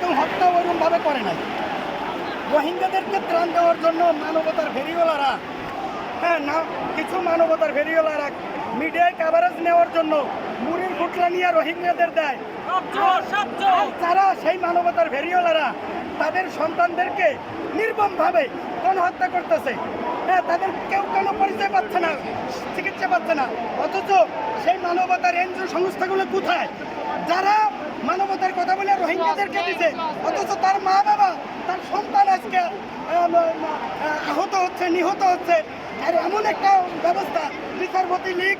কেউ হত্যা ওরকমভাবে করে নাই। রোহিঙ্গাদেরকে ত্রাণ দেওয়ার জন্য মানবতার ফেরিওয়ালারা হ্যাঁ না, কিছু মানবতার ফেরিওয়ালারা মিডিয়ায় কাভারেজ নেওয়ার জন্য মুড়ির ফুটলা নিয়ে রোহিঙ্গাদের দেয়। আর তারা সেই মানবতার ভেরিওলারা, তাদের সন্তানদেরকে নির্মমভাবে গণহত্যা করতেছে। হ্যাঁ তাদের কেউ কেন পরিচয় পাচ্ছে না, চিকিৎসা পাচ্ছে না। অথচ সেই মানবতার এনজিও সংস্থাগুলো কোথায়? যারা রোহিঙ্গাদেরকে দিছে। অথচ তার মা বাবা তার সন্তান আজকে আহ, আহ, আহত হচ্ছে নিহত হচ্ছে। আর এমন একটা ব্যবস্থা বিচারপতি লীগ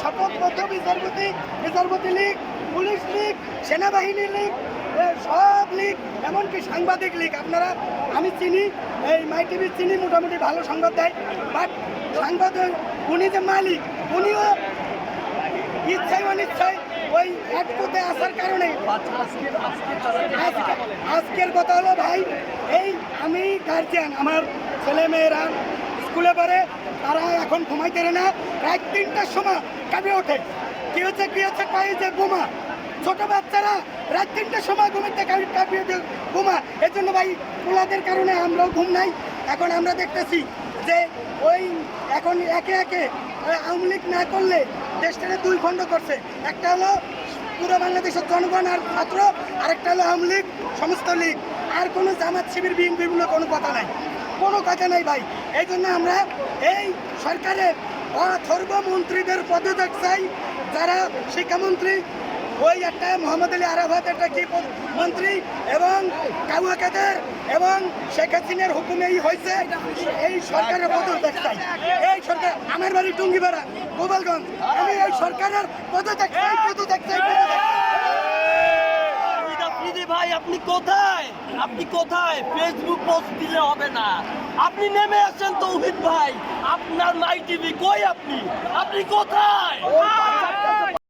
শপথবদ্ধ বিচারপতি বিচারপতি লীগ পুলিশ লীগ সেনাবাহিনী লীগ সব লীগ এমনকি সাংবাদিক লীগ। আপনারা আমি চিনি এই মাই টিভি চিনি মোটামুটি ভালো সংবাদ দেয়। বাট সাংবাদিক উনি যে মালিক উনিও ইচ্ছায় অনিচ্ছায় ওই এক পথে আসার কারণে আজকে- আজকের কথা হলো, ভাই, এই আমি গার্জিয়ান আমার ছেলে মেয়েরা স্কুলে পড়ে, তারা এখন ঘুমাইতে না। রাত তিনটার সময় কাঁপে ওঠে। কি হচ্ছে কি হচ্ছে, কয়ে যে বোমা? ছোট বাচ্চারা রাত তিনটার সময় ঘুমাইতে কাঁপি- কাঁপিয়ে বোমা। এর জন্য ভাই, পোলাদের কারণে আমরাও ঘুম নাই। এখন আমরা দেখতেছি যে ওই এখন একে একে আওয়ামী লীগ না করলে দেশটাকে দুই খণ্ড করছে। একটা হলো পুরো বাংলাদেশের জনগণ আর ছাত্র, আরেকটা হলো আওয়ামী লীগ, সমস্ত লীগ। আর কোনো জামাত শিবির, বিএনপি বলে কোনো কথা নাই। কোনো কথা নাই ভাই। এই জন্য আমরা এই সরকারের অথর্ব মন্ত্রীদের পদত্যাগ চাই। যারা শিক্ষামন্ত্রী, ওই একটা মোহাম্মদ আলী আরাফাত, একটা কি মন্ত্রী এবং কাউয়া কাদের এবং শেখ হাসিনার হুকুমেই হয়েছে এই সরকারের পদত্যাগ চাই এই সরকার আমার বাড়ি টুঙ্গিপাড়া গোপালগঞ্জ। আমি এই সরকারের পদত্যাগ চাই পদত্যাগ চাই ভাই আপনি কোথায়? আপনি কোথায়? ফেসবুক পোস্ট দিলে হবে না। আপনি নেমে আসেন তৌহিদ ভাই। আপনার মাই টিভি কই আপনি? আপনি কোথায়?